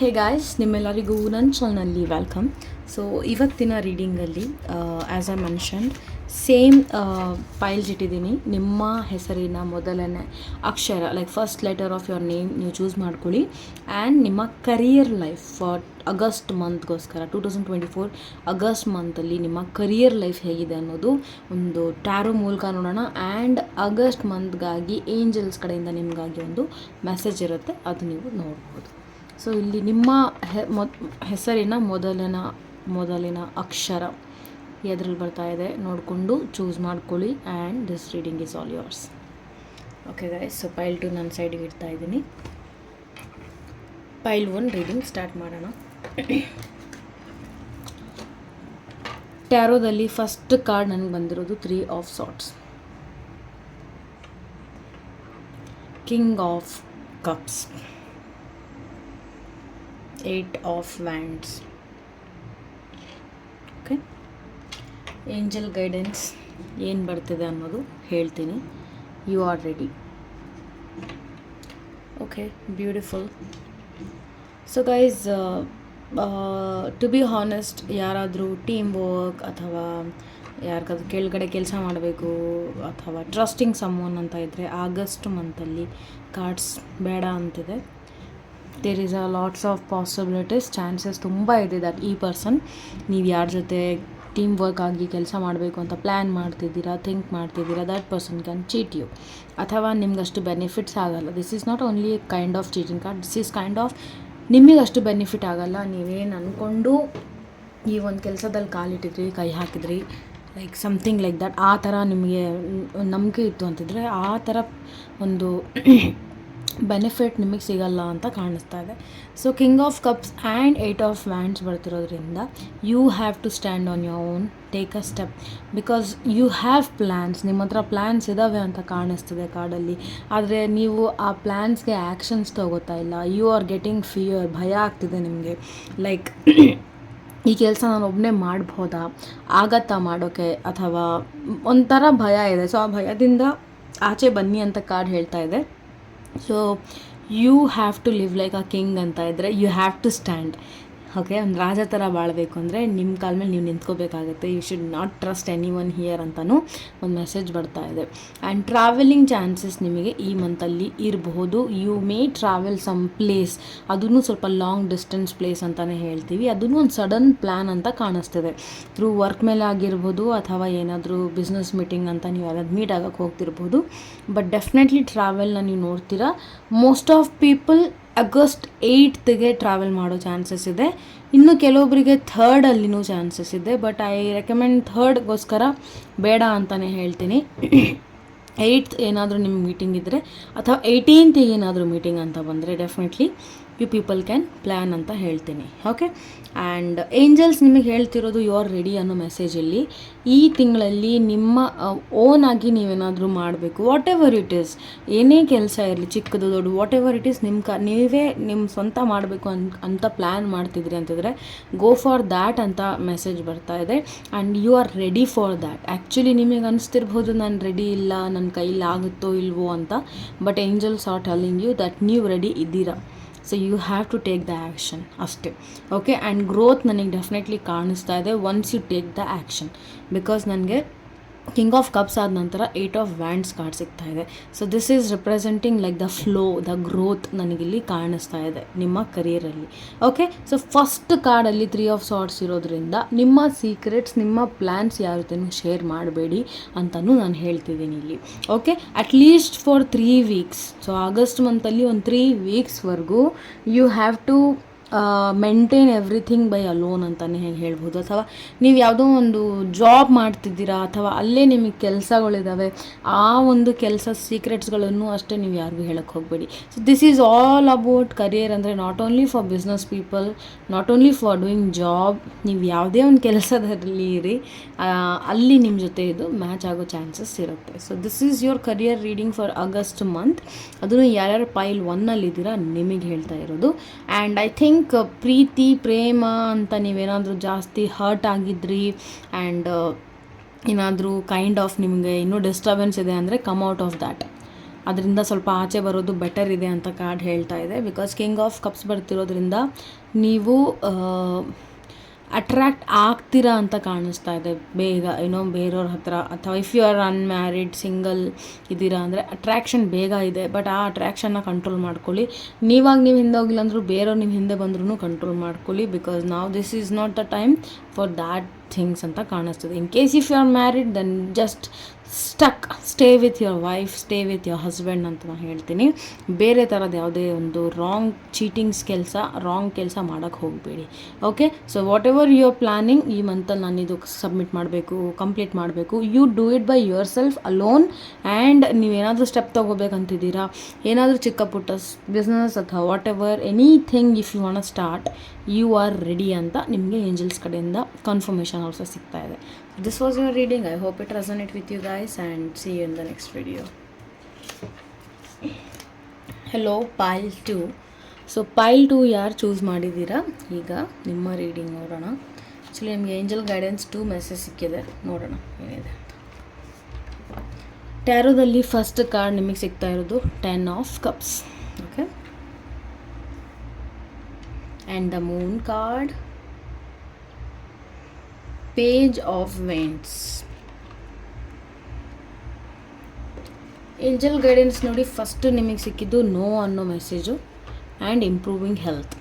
ಹೇ guys ನಿಮ್ಮೆಲ್ಲರಿಗೂ ನನ್ನ ಚಾನಲ್ನಲ್ಲಿ ವೆಲ್ಕಮ್ ಸೊ ಇವತ್ತಿನ ರೀಡಿಂಗಲ್ಲಿ as a mention same files ಇಟ್ಟಿದ್ದೀನಿ. ನಿಮ್ಮ ಹೆಸರಿನ ಮೊದಲನೇ ಅಕ್ಷರ like first letter of your name ನೀವು ಚೂಸ್ ಮಾಡ್ಕೊಳ್ಳಿ. ಆ್ಯಂಡ್ ನಿಮ್ಮ career life for August ಮಂತ್ಗೋಸ್ಕರ two thousand twenty four August ಮಂತಲ್ಲಿ ನಿಮ್ಮ ಕರಿಯರ್ ಲೈಫ್ ಹೇಗಿದೆ ಅನ್ನೋದು ಒಂದು ಟ್ಯಾರೋ ಮೂಲಕ ನೋಡೋಣ. ಆ್ಯಂಡ್ ಆಗಸ್ಟ್ ಮಂತ್ಗಾಗಿ ಏಂಜಲ್ಸ್ ಕಡೆಯಿಂದ ನಿಮಗಾಗಿ ಒಂದು ಮೆಸೇಜ್ ಇರುತ್ತೆ, ಅದು ನೀವು ನೋಡ್ಬೋದು. ಸೊ ಇಲ್ಲಿ ನಿಮ್ಮ ಹೆಸರಿನ ಮೊದಲಿನ ಮೊದಲಿನ ಅಕ್ಷರ ಎದ್ರಲ್ಲಿ ಬರ್ತಾ ಇದೆ. ನೋಡಿಕೊಂಡು ಚೂಸ್ ಮಾಡ್ಕೊಳ್ಳಿ and this reading is all yours okay guys so pile two ನನ್ನ ಸೈಡಿಗೆ ಇಡ್ತಾ ಇದ್ದೀನಿ. ಪೈಲ್ ಒನ್ ರೀಡಿಂಗ್ ಸ್ಟಾರ್ಟ್ ಮಾಡೋಣ. ಟ್ಯಾರೋದಲ್ಲಿ ಫಸ್ಟ್ ಕಾರ್ಡ್ ನನಗೆ ಬಂದಿರೋದು three of swords king of cups eight of wands okay angel guidance ಏನು ಬರ್ತಿದೆ ಅನ್ನೋದು ಹೇಳ್ತೀನಿ. You are ready okay beautiful so guys to be honest ಯಾರಾದರೂ ಟೀಮ್ ವರ್ಕ್ ಅಥವಾ ಯಾರಿಗಾದ್ರೂ ಕೆಳಗಡೆ ಕೆಲಸ ಮಾಡಬೇಕು ಅಥವಾ ಟ್ರಸ್ಟಿಂಗ್ ಸಮ್ಮೋನ್ ಅಂತ ಇದ್ದರೆ ಆಗಸ್ಟ್ ಮಂತಲ್ಲಿ ಕಾರ್ಡ್ಸ್ ಬೇಡ ಅಂತಿದೆ. There is a lots of possibilities chances ತುಂಬ ಇದೆ ದಟ್ ಈ ಪರ್ಸನ್ ನೀವು ಯಾರ ಜೊತೆ ಟೀಮ್ ವರ್ಕ್ ಆಗಿ ಕೆಲಸ ಮಾಡಬೇಕು ಅಂತ ಪ್ಲ್ಯಾನ್ ಮಾಡ್ತಿದ್ದೀರಾ ಥಿಂಕ್ ಮಾಡ್ತಿದ್ದೀರಾ that person can cheat you ಅಥವಾ ನಿಮ್ಗೆ ಅಷ್ಟು ಬೆನಿಫಿಟ್ಸ್ ಆಗಲ್ಲ. This is not only kind of cheating card this is kind of ನಿಮಗೆ ಅಷ್ಟು ಬೆನಿಫಿಟ್ ಆಗಲ್ಲ. ನೀವೇನು ಅಂದ್ಕೊಂಡು ಈ ಒಂದು ಕೆಲಸದಲ್ಲಿ ಕಾಲಿಟ್ಟಿದ್ರಿ, ಕೈ ಹಾಕಿದ್ರಿ ಲೈಕ್ ಸಮಥಿಂಗ್ ಲೈಕ್ ದಟ್ ಆ ಥರ ನಿಮಗೆ, ನಂಬಿಕೆ ಇತ್ತು ಅಂತಿದ್ರೆ ಆ ಥರ ಒಂದು ಬೆನಿಫಿಟ್ ನಿಮಗೆ ಸಿಗಲ್ಲ ಅಂತ ಕಾಣಿಸ್ತಾ ಇದೆ. So king of cups and eight of wands ಬರ್ತಿರೋದ್ರಿಂದ you have to stand on your own take a step because you have plans ನಿಮ್ಮ ಹತ್ರ ಪ್ಲ್ಯಾನ್ಸ್ ಇದ್ದಾವೆ ಅಂತ ಕಾಣಿಸ್ತಿದೆ ಕಾರ್ಡಲ್ಲಿ ಆದರೆ ನೀವು ಆ ಪ್ಲ್ಯಾನ್ಸ್ಗೆ ಆ್ಯಕ್ಷನ್ಸ್ ತಗೋತಾ ಇಲ್ಲ. ಯು ಆರ್ ಗೆಟಿಂಗ್ ಫಿಯರ್ ಭಯ ಆಗ್ತಿದೆ ನಿಮಗೆ. ಲೈಕ್ ಈ ಕೆಲಸ ನಾನು ಒಬ್ಬನೇ ಮಾಡ್ಬೋದಾ? ಆಗತ್ತಾ ಮಾಡೋಕ್ಕೆ ಅಥವಾ ಒಂಥರ ಭಯ ಇದೆ. ಸೊ ಆ ಭಯದಿಂದ ಆಚೆ ಬನ್ನಿ ಅಂತ ಕಾರ್ಡ್ ಹೇಳ್ತಾ ಇದೆ. So you have to live like a king ಅಂತ ಇದ್ದರೆ you have to stand okay, ಒಂದು ರಾಜ ಥರ ಬಾಳಬೇಕು ಅಂದರೆ ನಿಮ್ಮ ಕಾಲ ಮೇಲೆ ನೀವು ನಿಂತ್ಕೋಬೇಕಾಗುತ್ತೆ. You should not trust anyone here ಅಂತಲೂ ಒಂದು ಮೆಸೇಜ್ ಬರ್ತಾ ಇದೆ. ಆ್ಯಂಡ್ ಟ್ರಾವೆಲಿಂಗ್ ಚಾನ್ಸಸ್ ನಿಮಗೆ ಈ ಮಂತಲ್ಲಿ ಇರಬಹುದು you may travel some place ಅದನ್ನು ಸ್ವಲ್ಪ ಲಾಂಗ್ ಡಿಸ್ಟೆನ್ಸ್ ಪ್ಲೇಸ್ ಅಂತಲೇ ಹೇಳ್ತೀವಿ. ಅದನ್ನು ಒಂದು ಸಡನ್ ಪ್ಲ್ಯಾನ್ ಅಂತ ಕಾಣಿಸ್ತಿದೆ. ಥ್ರೂ ವರ್ಕ್ ಮೇಲೆ ಆಗಿರ್ಬೋದು ಅಥವಾ ಏನಾದರೂ ಬಿಸ್ನೆಸ್ ಮೀಟಿಂಗ್ ಅಂತ ನೀವು ಯಾರಾದ್ರು ಮೀಟ್ ಆಗಕ್ಕೆ ಹೋಗ್ತಿರ್ಬೋದು. ಬಟ್ ಡೆಫಿನೆಟ್ಲಿ ಟ್ರಾವೆಲ್ನ ನೀವು ನೋಡ್ತೀರಾ. ಮೋಸ್ಟ್ ಆಫ್ ಪೀಪಲ್ ಆಗಸ್ಟ್ ಏಯ್ಟ್ತ್ಗೆ ಟ್ರಾವೆಲ್ ಮಾಡೋ ಚಾನ್ಸಸ್ ಇದೆ. ಇನ್ನು ಕೆಲವೊಬ್ಬರಿಗೆ ಥರ್ಡಲ್ಲಿನೂ ಚಾನ್ಸಸ್ ಇದೆ ಬಟ್ ಐ ರೆಕಮೆಂಡ್ ಥರ್ಡ್ಗೋಸ್ಕರ ಬೇಡ ಅಂತಲೇ ಹೇಳ್ತೀನಿ. ಏಯ್ಟ್ತ್ ಏನಾದರೂ ನಿಮ್ಮ ಮೀಟಿಂಗ್ ಇದ್ದರೆ ಅಥವಾ ಏಯ್ಟೀನ್ತ್ ಏನಾದರೂ ಮೀಟಿಂಗ್ ಅಂತ ಬಂದರೆ definitely you people can plan ಅಂತ ಹೇಳ್ತೀನಿ ಓಕೆ ಆ್ಯಂಡ್ ಏಂಜಲ್ಸ್ ನಿಮಗೆ ಹೇಳ್ತಿರೋದು ಯು ಆರ್ ರೆಡಿ ಅನ್ನೋ ಮೆಸೇಜಲ್ಲಿ ಈ ತಿಂಗಳಲ್ಲಿ ನಿಮ್ಮ ಓನ್ ಆಗಿ ನೀವೇನಾದರೂ ಮಾಡಬೇಕು ವಾಟ್ ಎವರ್ ಇಟ್ ಈಸ್ ಏನೇ ಕೆಲಸ ಇರಲಿ, ಚಿಕ್ಕದು ದೊಡ್ಡ ವಾಟ್ ಎವರ್ ಇಟ್ ಈಸ್ ನಿಮ್ಮ ಕ, ನೀವೇ ನಿಮ್ಮ ಸ್ವಂತ ಮಾಡಬೇಕು ಅನ್, ಅಂತ ಪ್ಲ್ಯಾನ್ ಮಾಡ್ತಿದ್ರಿ ಅಂತಿದ್ರೆ ಗೋ ಫಾರ್ ದ್ಯಾಟ್ ಅಂತ ಮೆಸೇಜ್ ಬರ್ತಾ ಇದೆ and you are ready for that actually ನಿಮಗೆ ಅನಿಸ್ತಿರ್ಬೋದು, ನಾನು ರೆಡಿ ಇಲ್ಲ ನನ್ನ ಕೈಲಿ ಆಗುತ್ತೋ ಇಲ್ವೋ ಅಂತ but angels are telling you that ನೀವು ರೆಡಿ ಇದ್ದೀರಾ. So you have to take the action ಅಷ್ಟೇ. ಓಕೆ ಆ್ಯಂಡ್ ಗ್ರೋತ್ ನನಗೆ ಡೆಫಿನೆಟ್ಲಿ ಕಾಣಿಸ್ತಾ ಇದೆ once you take the action because ನನಗೆ ಕಿಂಗ್ ಆಫ್ ಕಪ್ಸ್ ಆದ ನಂತರ ಏಟ್ ಆಫ್ ವ್ಯಾಂಡ್ಸ್ ಕಾರ್ಡ್ ಸಿಗ್ತಾ ಇದೆ. So this is representing like the flow the growth ನನಗಿಲ್ಲಿ ಕಾಣಿಸ್ತಾ ಇದೆ ನಿಮ್ಮ ಕರಿಯರಲ್ಲಿ ಓಕೆ ಸೊ ಫಸ್ಟ್ ಕಾರ್ಡಲ್ಲಿ ತ್ರೀ ಆಫ್ ಸಾರ್ಟ್ಸ್ ಇರೋದ್ರಿಂದ ನಿಮ್ಮ ಸೀಕ್ರೆಟ್ಸ್ ನಿಮ್ಮ ಪ್ಲ್ಯಾನ್ಸ್ ಯಾವ ಜೊತೆನೂ ಶೇರ್ ಮಾಡಬೇಡಿ ಅಂತಲೂ ನಾನು ಹೇಳ್ತಿದ್ದೀನಿ ಇಲ್ಲಿ. Okay at least for three weeks so August ಮಂತಲ್ಲಿ ಒಂದು three ವೀಕ್ಸ್ವರೆಗೂ you have to maintain everything by alone ಅಂತಲೇ ಹೇಗೆ ಹೇಳ್ಬೋದು? ಅಥವಾ ನೀವು ಯಾವುದೋ ಒಂದು ಜಾಬ್ ಮಾಡ್ತಿದ್ದೀರಾ, ಅಥವಾ ಅಲ್ಲೇ ನಿಮಗೆ ಕೆಲಸಗಳಿದ್ದಾವೆ ಆ ಒಂದು ಕೆಲಸ ಸೀಕ್ರೆಟ್ಸ್ಗಳನ್ನು ಅಷ್ಟೇ ನೀವು ಯಾರಿಗೂ ಹೇಳಕ್ಕೆ ಹೋಗಬೇಡಿ. So this is all about career ಅಂದರೆ not only for business people not only for doing job ನೀವು ಯಾವುದೇ ಒಂದು ಕೆಲಸದಲ್ಲಿ ಇರಿ ಅಲ್ಲಿ ನಿಮ್ಮ ಜೊತೆ ಇದು ಮ್ಯಾಚ್ ಆಗೋ ಚಾನ್ಸಸ್ ಇರುತ್ತೆ. So this is your career reading for August month ಅದನ್ನು ಯಾರ್ಯಾರು ಪೈಲ್ ಒನ್ನಲ್ಲಿದ್ದೀರಾ ನಿಮಗೆ ಹೇಳ್ತಾ ಇರೋದು. ಆ್ಯಂಡ್ ಐ ಥಿಂಕ್ ಪ್ರೀತಿ, ಪ್ರೇಮ ಅಂತ ನೀವೇನಾದರೂ ಜಾಸ್ತಿ ಹರ್ಟ್ ಆಗಿದ್ರಿ ಆ್ಯಂಡ್ ಏನಾದರೂ ಕೈಂಡ್ ಆಫ್ ನಿಮಗೆ ಇನ್ನೂ ಡಿಸ್ಟರ್ಬೆನ್ಸ್ ಇದೆ ಅಂದರೆ ಕಮ್ ಔಟ್ ಆಫ್ ದ್ಯಾಟ್ ಅದರಿಂದ ಸ್ವಲ್ಪ ಆಚೆ ಬರೋದು ಬೆಟರ್ ಇದೆ ಅಂತ ಕಾರ್ಡ್ ಹೇಳ್ತಾ ಇದೆ. ಬಿಕಾಸ್ ಕಿಂಗ್ ಆಫ್ ಕಪ್ಸ್ ಬರ್ತಿರೋದ್ರಿಂದ ನೀವು ಅಟ್ರ್ಯಾಕ್ಟ್ ಆಗ್ತೀರಾ ಅಂತ ಕಾಣಿಸ್ತಾ ಇದೆ. ಬೇಗ ಏನೋ ಬೇರೆಯವ್ರ ಹತ್ರ. ಅಥವಾ if you are unmarried single ಇದ್ದೀರಾ ಅಂದರೆ ಅಟ್ರ್ಯಾಕ್ಷನ್ ಬೇಗ ಇದೆ. ಬಟ್ ಆ ಅಟ್ರ್ಯಾಕ್ಷನ್ನ ಕಂಟ್ರೋಲ್ ಮಾಡ್ಕೊಳ್ಳಿ. ನೀವಾಗ ನೀವು ಹಿಂದೆ ಹೋಗಿಲ್ಲ ಅಂದರೂ ಬೇರೆಯವ್ರು ನಿಮ್ಮ ಹಿಂದೆ ಬಂದ್ರೂ ಕಂಟ್ರೋಲ್ ಮಾಡ್ಕೊಳ್ಳಿ. ಬಿಕಾಸ್ ನಾವು this is not the time for that things ಅಂತ ಕಾಣಿಸ್ತದೆ. In case if you are married then just stuck stay with your wife stay with your husband ಅಂತ ನಾನು ಹೇಳ್ತೀನಿ. ಬೇರೆ ಥರದ ಯಾವುದೇ ಒಂದು ರಾಂಗ್ ಚೀಟಿಂಗ್ಸ್ ಕೆಲಸ ರಾಂಗ್ ಕೆಲಸ ಮಾಡೋಕ್ಕೆ ಹೋಗಬೇಡಿ. Okay so whatever your planning ಈ ಮಂತಲ್ಲಿ ನಾನು ಇದು ಸಬ್ಮಿಟ್ ಮಾಡಬೇಕು ಕಂಪ್ಲೀಟ್ ಮಾಡಬೇಕು. You do it by yourself alone and ನೀವೇನಾದರೂ ಸ್ಟೆಪ್ ತೊಗೋಬೇಕಂತಿದ್ದೀರಾ? ಏನಾದರೂ ಚಿಕ್ಕ ಪುಟ್ಟ ಬಿಸ್ನೆಸ್ ಅಥವಾ whatever anything if you want start you are ready ಅಂತ ನಿಮಗೆ ಏಂಜಲ್ಸ್ ಕಡೆಯಿಂದ ಕನ್ಫರ್ಮೇಷನ್ ಆಲ್ಸೋ ಸಿಗ್ತಾ ಇದೆ. This was your reading I hope it resonate with you guys and see in the next video hello pile two so pile two ಯಾರು choose ಮಾಡಿದ್ದೀರಾ? ಈಗ ನಿಮ್ಮ reading ನೋಡೋಣ. ಆ್ಯಕ್ಚುಲಿ ನಿಮಗೆ ಏಂಜಲ್ ಗೈಡೆನ್ಸ್ ಟು ಮೆಸೇಜ್ ಸಿಕ್ಕಿದೆ. ನೋಡೋಣ ಏನಿದೆ ಟ್ಯಾರೋದಲ್ಲಿ ಫಸ್ಟ್ ಕಾರ್ಡ್ ನಿಮಗೆ ಸಿಗ್ತಾ ಇರೋದು ten of cups okay and the moon card. Page of wands. Angel guidance ನೋಡಿ ಫಸ್ಟ್ ನಿಮಗೆ ಸಿಕ್ಕಿದ್ದು ನೋ ಅನ್ನೋ ಮೆಸೇಜು ಆ್ಯಂಡ್ ಇಂಪ್ರೂವಿಂಗ್ ಹೆಲ್ತ್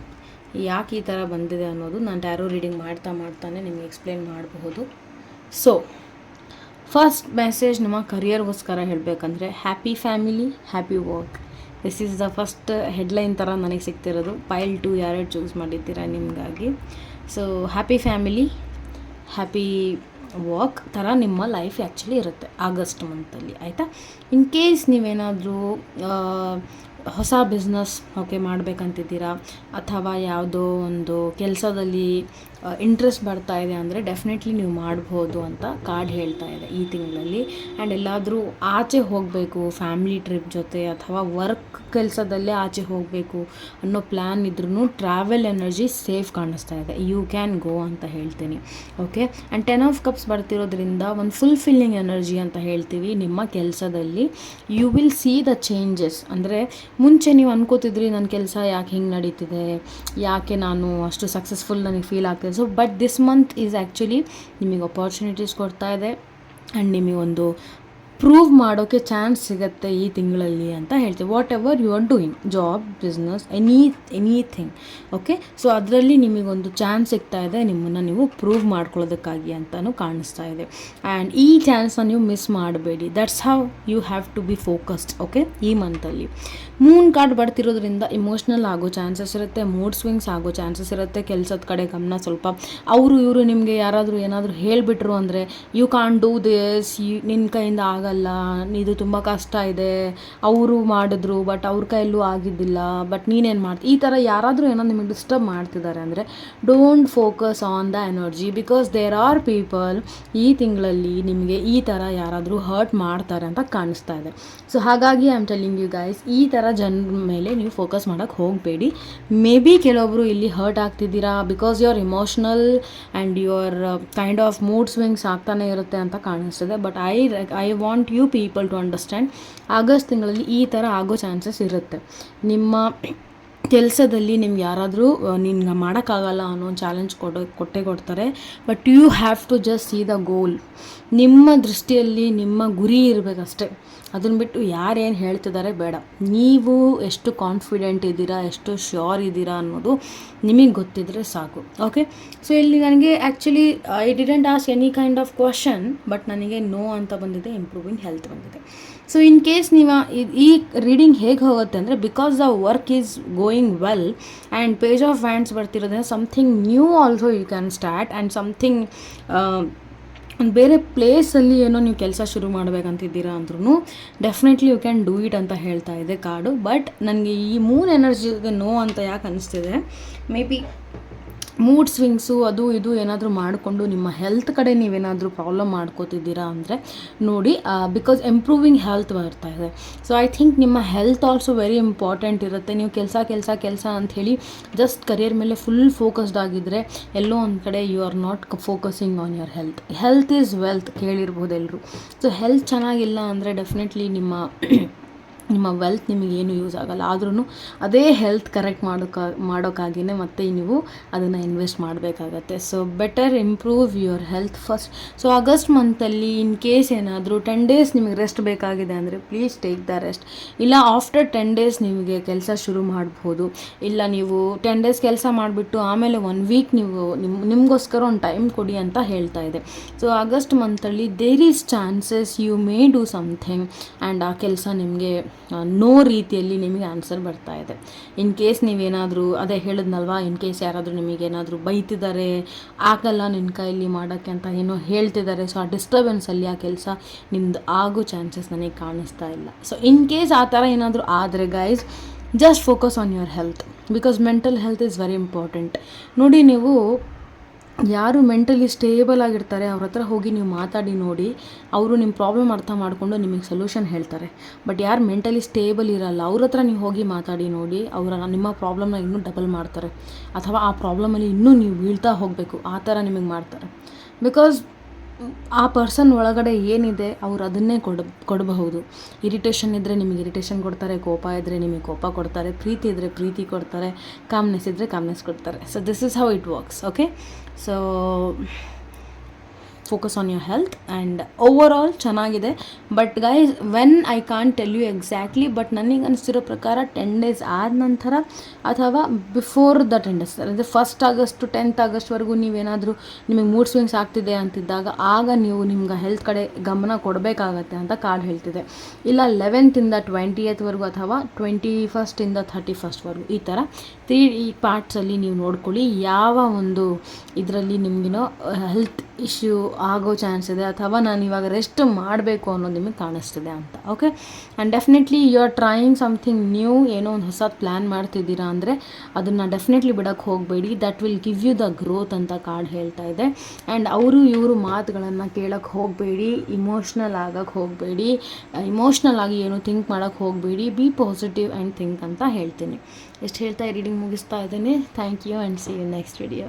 ಯಾಕೆ ಈ ಥರ ಬಂದಿದೆ ಅನ್ನೋದು ನಾನು ಟ್ಯಾರೋ ರೀಡಿಂಗ್ ಮಾಡ್ತಾ ಮಾಡ್ತಾನೆ ನಿಮಗೆ ಎಕ್ಸ್ಪ್ಲೇನ್ ಮಾಡಬಹುದು. ಸೊ ಫಸ್ಟ್ ಮೆಸೇಜ್ ನಮ್ಮ ಕರಿಯರ್ಗೋಸ್ಕರ ಹೇಳಬೇಕಂದ್ರೆ happy family happy work this is the first headline ಥರ ನನಗೆ ಸಿಗ್ತಿರೋದು. ಪೈಲ್ ಟು ಯಾರ್ಯಾರು ಚೂಸ್ ಮಾಡಿದ್ದೀರಾ ನಿಮಗಾಗಿ. So happy family happy walk ಥರ ನಿಮ್ಮ ಲೈಫ್ ಆ್ಯಕ್ಚುಲಿ ಇರುತ್ತೆ ಆಗಸ್ಟ್ ಮಂತಲ್ಲಿ ಆಯಿತಾ? ಇನ್ ಕೇಸ್ ನೀವೇನಾದರೂ ಹೊಸ ಬಿಸ್ನೆಸ್ ಓಕೆ ಮಾಡಬೇಕಂತಿದ್ದೀರಾ, ಅಥವಾ ಯಾವುದೋ ಒಂದು ಕೆಲಸದಲ್ಲಿ ಇಂಟ್ರೆಸ್ಟ್ ಬರ್ತಾ ಇದೆ ಅಂದರೆ ಡೆಫಿನೆಟ್ಲಿ ನೀವು ಮಾಡ್ಬೋದು ಅಂತ ಕಾರ್ಡ್ ಹೇಳ್ತಾ ಇದೆ ಈ ತಿಂಗಳಲ್ಲಿ. ಆ್ಯಂಡ್ ಎಲ್ಲಾದರೂ ಆಚೆ ಹೋಗಬೇಕು ಫ್ಯಾಮಿಲಿ ಟ್ರಿಪ್ ಜೊತೆ ಅಥವಾ ವರ್ಕ್ ಕೆಲಸದಲ್ಲೇ ಆಚೆ ಹೋಗಬೇಕು ಅನ್ನೋ ಪ್ಲ್ಯಾನ್ ಇದ್ರೂ ಟ್ರಾವೆಲ್ ಎನರ್ಜಿ ಸೇಫ್ ಕಾಣಿಸ್ತಾ ಇದೆ. ಯು ಕ್ಯಾನ್ ಗೋ ಅಂತ ಹೇಳ್ತೀನಿ. Okay and ten of cups ಬರ್ತಿರೋದ್ರಿಂದ ಒಂದು ಫುಲ್ ಫಿಲ್ಲಿಂಗ್ ಎನರ್ಜಿ ಅಂತ ಹೇಳ್ತೀವಿ ನಿಮ್ಮ ಕೆಲಸದಲ್ಲಿ. You will see the changes ಅಂದರೆ ಮುಂಚೆ ನೀವು ಅನ್ಕೋತಿದ್ರಿ ನನ್ನ ಕೆಲಸ ಯಾಕೆ ಹಿಂಗೆ ನಡೀತಿದೆ? ಯಾಕೆ ನಾನು ಅಷ್ಟು ಸಕ್ಸಸ್ಫುಲ್ ನನಗೆ ಫೀಲ್ ಆಗ್ತಿದೆ? So but this month is actually ನಿಮಗೆ ಅಪಾರ್ಚುನಿಟೀಸ್ ಕೊಡ್ತಾ ಇದೆ. ಆ್ಯಂಡ್ ನಿಮಗೊಂದು ಪ್ರೂವ್ ಮಾಡೋಕ್ಕೆ ಚಾನ್ಸ್ ಸಿಗುತ್ತೆ ಈ ತಿಂಗಳಲ್ಲಿ ಅಂತ ಹೇಳ್ತೀವಿ. Whatever you are doing job business any anything okay so ಅದರಲ್ಲಿ ನಿಮಗೊಂದು ಚಾನ್ಸ್ ಸಿಗ್ತಾ ಇದೆ, ನಿಮ್ಮನ್ನು ನೀವು ಪ್ರೂವ್ ಮಾಡ್ಕೊಳ್ಳೋದಕ್ಕಾಗಿ ಅಂತಲೂ ಕಾಣಿಸ್ತಾ ಇದೆ. ಆ್ಯಂಡ್ ಈ ಚಾನ್ಸ್ನ ನೀವು ಮಿಸ್ ಮಾಡಬೇಡಿ. That's how you have to be focused okay ಈ ಮಂತಲ್ಲಿ ಮೂನ್ ಕಾರ್ಡ್ ಬರ್ತಿರೋದ್ರಿಂದ ಇಮೋಷ್ನಲ್ ಆಗೋ ಚಾನ್ಸಸ್ ಇರುತ್ತೆ ಮೂಡ್ ಸ್ವಿಂಗ್ಸ್ ಆಗೋ ಚಾನ್ಸಸ್ ಇರುತ್ತೆ, ಕೆಲಸದ ಕಡೆ ಗಮನ ಸ್ವಲ್ಪ. ಅವರು, ಇವರು ನಿಮಗೆ ಯಾರಾದರೂ ಏನಾದರೂ ಹೇಳಿಬಿಟ್ರು ಅಂದರೆ ಯು ಕಾನ್ ಡೂ ದಿಸ್ ನಿನ್ನ ಕೈಯಿಂದ ಆಗಲ್ಲ ಇದು ತುಂಬ ಕಷ್ಟ ಇದೆ, ಅವರು ಮಾಡಿದ್ರು ಬಟ್ ಅವ್ರ ಕೈಯಲ್ಲೂ ಆಗಿದ್ದಿಲ್ಲ ಬಟ್ ನೀನೇನು ಮಾಡ್ತಿ, ಈ ಥರ ಯಾರಾದರೂ ಏನೋ ನಿಮಗೆ ಡಿಸ್ಟರ್ಬ್ ಮಾಡ್ತಿದ್ದಾರೆ ಅಂದರೆ don't focus on the energy because there are people ಈ ತಿಂಗಳಲ್ಲಿ ನಿಮಗೆ ಈ ಥರ ಯಾರಾದರೂ ಹರ್ಟ್ ಮಾಡ್ತಾರೆ ಅಂತ ಕಾಣಿಸ್ತಾ ಇದೆ. ಸೊ ಹಾಗಾಗಿ I am telling you guys ಈ ಥರ ಜನರ ಮೇಲೆ ನೀವು ಫೋಕಸ್ ಮಾಡೋಕ್ಕೆ ಹೋಗಬೇಡಿ. ಮೇ ಬಿ ಕೆಲವೊಬ್ಬರು ಇಲ್ಲಿ hurt ಆಗ್ತಿದ್ದೀರಾ because you are emotional and your kind of mood swings ಆಗ್ತಾನೆ ಇರುತ್ತೆ ಅಂತ ಕಾಣಿಸ್ತದೆ but I I want you people to understand August ತಿಂಗಳಲ್ಲಿ ಈ ಥರ ಆಗೋ ಚಾನ್ಸಸ್ ಇರುತ್ತೆ. ನಿಮ್ಮ ಕೆಲಸದಲ್ಲಿ ನಿಮ್ಗೆ ಯಾರಾದರೂ ನಿನ್ಗೆ ಮಾಡೋಕ್ಕಾಗಲ್ಲ ಅನ್ನೋ ಚಾಲೆಂಜ್ ಕೊಡೋ, ಕೊಟ್ಟೇ ಕೊಡ್ತಾರೆ. But you have to just see the goal ನಿಮ್ಮ ದೃಷ್ಟಿಯಲ್ಲಿ ನಿಮ್ಮ ಗುರಿ ಇರಬೇಕಷ್ಟೆ. ಅದನ್ನು ಬಿಟ್ಟು ಯಾರೇನು ಹೇಳ್ತಿದ್ದಾರೆ ಬೇಡ. ನೀವು ಎಷ್ಟು ಕಾನ್ಫಿಡೆಂಟ್ ಇದ್ದೀರಾ, ಎಷ್ಟು ಶ್ಯೂರ್ ಇದ್ದೀರಾ ಅನ್ನೋದು ನಿಮಗೆ ಗೊತ್ತಿದ್ರೆ ಸಾಕು. ಓಕೆ ಸೊ ಇಲ್ಲಿ ನನಗೆ actually I didn't ask any kind of question but ನನಗೆ ನೋ ಅಂತ ಬಂದಿದೆ ಇಂಪ್ರೂವಿಂಗ್ ಹೆಲ್ತ್ ಬಂದಿದೆ. ಸೊ ಇನ್ ಕೇಸ್ ನೀವು ಈ ರೀಡಿಂಗ್ ಹೇಗೆ ಹೋಗುತ್ತೆ ಅಂದರೆ because the work is going well and page of wands ಬರ್ತಿರೋದ್ರಿಂದ something new also you can start and something ಬೇರೆ ಪ್ಲೇಸಲ್ಲಿ ಏನೋ ನೀವು ಕೆಲಸ ಶುರು ಮಾಡಬೇಕಂತಿದ್ದೀರಾ ಅಂದ್ರೂ definitely you can do it ಅಂತ ಹೇಳ್ತಾ ಇದೆ ಕಾರ್ಡು ಬಟ್ ನನಗೆ ಈ ಮೂನ್ ಎನರ್ಜಿ ನೋ ಅಂತ ಯಾಕೆ ಅನಿಸ್ತಿದೆ? ಮೇ ಬಿ ಮೂಡ್ ಸ್ವಿಂಗ್ಸು ಅದು ಇದು ಏನಾದರೂ ಮಾಡಿಕೊಂಡು ನಿಮ್ಮ ಹೆಲ್ತ್ ಕಡೆ ನೀವೇನಾದರೂ ಪ್ರಾಬ್ಲಮ್ ಮಾಡ್ಕೋತಿದ್ದೀರಾ ಅಂದರೆ ನೋಡಿ ಬಿಕಾಸ್ ಇಂಪ್ರೂವಿಂಗ್ ಹೆಲ್ತ್ ಬರ್ತಾ ಇದೆ. ಸೊ ಐ ಥಿಂಕ್ ನಿಮ್ಮ ಹೆಲ್ತ್ ಆಲ್ಸೋ ವೆರಿ ಇಂಪಾರ್ಟೆಂಟ್ ಇರುತ್ತೆ. ನೀವು ಕೆಲಸ ಕೆಲಸ ಕೆಲಸ ಅಂಥೇಳಿ ಜಸ್ಟ್ ಕರಿಯರ್ ಮೇಲೆ ಫುಲ್ ಫೋಕಸ್ಡ್ ಆಗಿದ್ದರೆ ಎಲ್ಲೋ ಒಂದು ಕಡೆ you are not focusing on your health health is wealth ಕೇಳಿರ್ಬೋದು ಎಲ್ಲರೂ ಸೊ ಹೆಲ್ತ್ ಚೆನ್ನಾಗಿಲ್ಲ ಅಂದರೆ ಡೆಫಿನೆಟ್ಲಿ ನಿಮ್ಮ ನಿಮ್ಮ ವೆಲ್ತ್ ನಿಮಗೆ ಏನು ಯೂಸ್ ಆಗಲ್ಲ. ಆದ್ರೂ ಅದೇ ಹೆಲ್ತ್ ಕರೆಕ್ಟ್ ಮಾಡೋಕ ಮಾಡೋಕ್ಕಾಗಿಯೇ ಮತ್ತೆ ನೀವು ಅದನ್ನು ಇನ್ವೆಸ್ಟ್ ಮಾಡಬೇಕಾಗತ್ತೆ. So better improve your health first so August ಮಂತಲ್ಲಿ in case ಏನಾದರೂ ಟೆನ್ ಡೇಸ್ ನಿಮಗೆ ರೆಸ್ಟ್ ಬೇಕಾಗಿದೆ ಅಂದರೆ ಪ್ಲೀಸ್ ಟೇಕ್ ದ ರೆಸ್ಟ್ ಇಲ್ಲ ಆಫ್ಟರ್ ಟೆನ್ ಡೇಸ್ ನಿಮಗೆ ಕೆಲಸ ಶುರು ಮಾಡ್ಬೋದು. ಇಲ್ಲ, ನೀವು ಟೆನ್ ಡೇಸ್ ಕೆಲಸ ಮಾಡಿಬಿಟ್ಟು ಆಮೇಲೆ ಒನ್ ವೀಕ್ ನೀವು ನಿಮ್ಮ ನಿಮಗೋಸ್ಕರ ಒಂದು ಟೈಮ್ ಕೊಡಿ ಅಂತ ಹೇಳ್ತಾ ಇದೆ. So August ಮಂತಲ್ಲಿ there is chances you may do something and ಆ ಕೆಲಸ ನಿಮಗೆ ನೋ ರೀತಿಯಲ್ಲಿ ನಿಮಗೆ ಆನ್ಸರ್ ಬರ್ತಾ ಇದೆ. ಇನ್ ಕೇಸ್ ನೀವೇನಾದರೂ ಅದೇ ಹೇಳಿದ್ನಲ್ವಾ? ಇನ್ ಕೇಸ್ ಯಾರಾದರೂ ನಿಮಗೇನಾದರೂ ಬೈತಿದ್ದಾರೆ, ಆಗಲ್ಲ ನಿನ್ನ ಕೈಯಲ್ಲಿ ಮಾಡೋಕ್ಕೆ ಅಂತ ಏನೋ ಹೇಳ್ತಿದ್ದಾರೆ ಸೊ ಆ ಡಿಸ್ಟರ್ಬೆನ್ಸಲ್ಲಿ ಆ ಕೆಲಸ ನಿಮ್ದು ಆಗೋ ಚಾನ್ಸಸ್ ನನಗೆ ಕಾಣಿಸ್ತಾ ಇಲ್ಲ. ಸೊ ಇನ್ ಕೇಸ್ ಆ ಥರ ಏನಾದರೂ ಆದರೆ guys just focus on your health because mental health is very important ನೋಡಿ ನೀವು ಯಾರು ಮೆಂಟಲಿ ಸ್ಟೇಬಲ್ ಆಗಿರ್ತಾರೆ, ಅವ್ರ ಹತ್ರ ಹೋಗಿ ನೀವು ಮಾತಾಡಿ ನೋಡಿ, ಅವರು ನಿಮ್ಮ ಪ್ರಾಬ್ಲಮ್ ಅರ್ಥ ಮಾಡಿಕೊಂಡು ನಿಮಗೆ ಸೊಲ್ಯೂಷನ್ ಹೇಳ್ತಾರೆ. ಬಟ್ ಯಾರು ಮೆಂಟಲಿ ಸ್ಟೇಬಲ್ ಇರಲ್ಲ, ಅವ್ರ ಹತ್ರ ನೀವು ಹೋಗಿ ಮಾತಾಡಿ ನೋಡಿ, ಅವರ ನಿಮ್ಮ ಪ್ರಾಬ್ಲಮ್ನ ಇನ್ನೂ ಡಬಲ್ ಮಾಡ್ತಾರೆ. ಅಥವಾ ಆ ಪ್ರಾಬ್ಲಮಲ್ಲಿ ಇನ್ನೂ ನೀವು ಬೀಳ್ತಾ ಹೋಗಬೇಕು, ಆ ಥರ ನಿಮಗೆ ಮಾಡ್ತಾರೆ. ಬಿಕಾಸ್ ಆ ಪರ್ಸನ್ ಒಳಗಡೆ ಏನಿದೆ ಅವ್ರು ಅದನ್ನೇ ಕೊಡ, ಕೊಡಬಹುದು. ಇರಿಟೇಷನ್ ಇದ್ದರೆ ನಿಮಗೆ ಇರಿಟೇಷನ್ ಕೊಡ್ತಾರೆ, ಕೋಪ ಇದ್ದರೆ ನಿಮಗೆ ಕೋಪ ಕೊಡ್ತಾರೆ, ಪ್ರೀತಿ ಇದ್ದರೆ ಪ್ರೀತಿ ಕೊಡ್ತಾರೆ ಕಾಮ್ನೆಸ್ ಇದ್ದರೆ ಕಾಮ್ನೆಸ್ ಕೊಡ್ತಾರೆ. So this is how it works okay so focus on your health and overall ಚೆನ್ನಾಗಿದೆ. But guys when I can't tell you exactly but ನನಗೆ ಅನಿಸ್ತಿರೋ ಪ್ರಕಾರ ಟೆನ್ ಡೇಸ್ ಆದ ನಂತರ ಅಥವಾ ಬಿಫೋರ್ ದ ಟೆನ್ ಡೇಸ್ ಅಂದರೆ ಫಸ್ಟ್ ಆಗಸ್ಟ್ ಟೆಂತ್ ಆಗಸ್ಟ್ವರೆಗೂ ನೀವೇನಾದರೂ ನಿಮಗೆ ಮೂಡ್ ಸ್ವಿಂಗ್ಸ್ ಆಗ್ತಿದೆ ಅಂತಿದ್ದಾಗ ಆಗ ನೀವು ನಿಮ್ಗೆ ಹೆಲ್ತ್ ಕಡೆ ಗಮನ ಕೊಡಬೇಕಾಗತ್ತೆ ಅಂತ ಕಾರ್ಡ್ ಹೇಳ್ತಿದೆ. ಇಲ್ಲ ಲೆವೆಂತಿಂದ ಟ್ವೆಂಟಿಯತ್ವರೆಗೂ ಅಥವಾ ಟ್ವೆಂಟಿ ಫಸ್ಟಿಂದ ಥರ್ಟಿ ಫಸ್ಟ್ವರೆಗೂ ಈ ಥರ ತ್ರೀ ಪಾರ್ಟ್ಸಲ್ಲಿ ನೀವು ನೋಡ್ಕೊಳ್ಳಿ ಯಾವ ಒಂದು ಇದರಲ್ಲಿ ನಿಮಗಿನೋ ಹೆಲ್ತ್ ಇಶ್ಯೂ ಆಗೋ ಚಾನ್ಸ್ ಇದೆ ಅಥವಾ ನಾನು ಇವಾಗ ರೆಸ್ಟ್ ಮಾಡಬೇಕು ಅನ್ನೋದು ನಿಮಗೆ ಕಾಣಿಸ್ತಿದೆ ಅಂತ okay and definitely you are trying something new ಏನೋ ಒಂದು ಹೊಸ ಪ್ಲ್ಯಾನ್ ಮಾಡ್ತಿದ್ದೀರಾ ಅಂದರೆ ಅದನ್ನು ಡೆಫಿನೆಟ್ಲಿ ಬಿಡೋಕ್ಕೆ ಹೋಗಬೇಡಿ. That will give you the growth ಅಂತ ಕಾರ್ಡ್ ಹೇಳ್ತಾ ಇದೆ. ಆ್ಯಂಡ್ ಅವರು ಇವರು ಮಾತುಗಳನ್ನು ಕೇಳೋಕ್ಕೆ ಹೋಗಬೇಡಿ ಇಮೋಷ್ನಲ್ ಆಗೋಕ್ಕೆ ಹೋಗಬೇಡಿ ಇಮೋಷ್ನಲ್ ಆಗಿ ಏನು ಥಿಂಕ್ ಮಾಡೋಕ್ಕೆ ಹೋಗಬೇಡಿ ಬಿ ಪಾಸಿಟಿವ್ ಆ್ಯಂಡ್ ಥಿಂಕ್ ಅಂತ ಹೇಳ್ತೀನಿ. ಎಷ್ಟು ಹೇಳ್ತಾ ರೀಡಿಂಗ್ ಮುಗಿಸ್ತಾ ಇದ್ದೀನಿ. Thank you and see you next video